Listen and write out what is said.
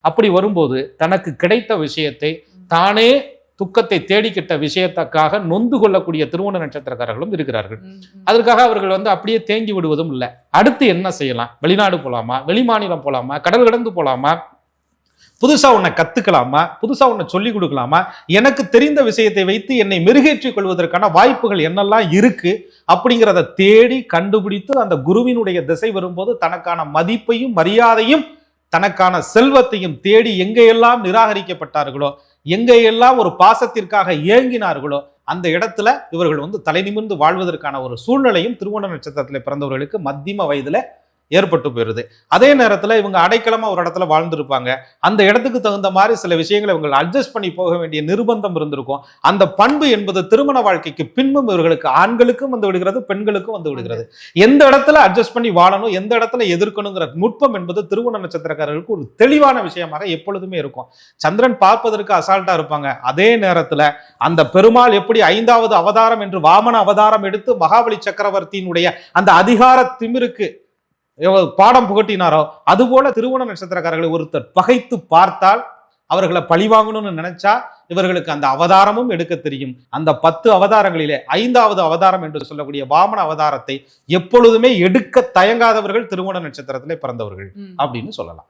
அப்படி வரும்போது தனக்கு கிடைத்த விஷயத்தை தானே துக்கத்தை தேடிக்கிட்ட விஷயத்துக்காக நொந்து கொள்ளக்கூடிய திருவோண நட்சத்திரக்காரர்களும் இருக்கிறார்கள். அதற்காக அவர்கள் வந்து அப்படியே தேங்கி விடுவதும் இல்லை. அடுத்து என்ன செய்யலாம்? வெளிநாடு போலாமா? வெளிமாநிலம் போலாமா? கடல் கடந்து போலாமா? புதுசா உன்னை கத்துக்கலாமா? புதுசா உன்னை சொல்லி கொடுக்கலாமா? எனக்கு தெரிந்த விஷயத்தை வைத்து என்னை மெருகேற்றிக் கொள்வதற்கான வாய்ப்புகள் என்னெல்லாம் இருக்கு? அப்படிங்கிறத தேடி கண்டுபிடித்து அந்த குருவினுடைய திசை வரும்போது தனக்கான மதிப்பையும் மரியாதையும் தனக்கான செல்வத்தையும் தேடி எங்கெல்லாம் நிராகரிக்கப்பட்டார்களோ எங்கெல்லாம் ஒரு பாசத்திற்காக ஏங்கினார்களோ அந்த இடத்துல இவர்கள் வந்து தலை நிமிர்ந்து வாழ்வதற்கான ஒரு சூழ்நிலையும் திருவோண நட்சத்திரத்தில் பிறந்தவர்களுக்கு மத்தியம வயதில் ஏற்பட்டு போயிருது. அதே நேரத்தில் இவங்க அடைக்கலமாக ஒரு இடத்துல வாழ்ந்துருப்பாங்க. அந்த இடத்துக்கு தகுந்த மாதிரி சில விஷயங்களை இவங்க அட்ஜஸ்ட் பண்ணி போக வேண்டிய நிர்பந்தம் இருந்திருக்கும். அந்த பண்பு என்பது திருமண வாழ்க்கைக்கு பின்பும் இவர்களுக்கு ஆண்களுக்கும் வந்து விடுகிறது பெண்களுக்கும் வந்து விடுகிறது. எந்த இடத்துல அட்ஜஸ்ட் பண்ணி வாழணும் எந்த இடத்துல எதிர்க்கணுங்கிற நுட்பம் என்பது திருமண நட்சத்திரக்காரர்களுக்கு ஒரு தெளிவான விஷயமாக எப்பொழுதுமே இருக்கும். சந்திரன் பார்ப்பதற்கு அசால்ட்டா இருப்பாங்க. அதே நேரத்தில் அந்த பெருமாள் எப்படி ஐந்தாவது அவதாரம் என்று வாமன அவதாரம் எடுத்து மகாபலி சக்கரவர்த்தியினுடைய அந்த அதிகார திமிருக்கு பாடம் புகட்டினாரோ அதுபோல திருவோண நட்சத்திரக்காரர்களை ஒருத்தர் பகைத்து பார்த்தால் அவர்களை பழிவாங்கணும்னு நினைச்சா இவர்களுக்கு அந்த அவதாரமும் எடுக்க தெரியும். அந்த பத்து அவதாரங்களிலே ஐந்தாவது அவதாரம் என்று சொல்லக்கூடிய வாமன அவதாரத்தை எப்பொழுதுமே எடுக்க தயங்காதவர்கள் திருவோண நட்சத்திரத்திலே பிறந்தவர்கள் அப்படின்னு சொல்லலாம்.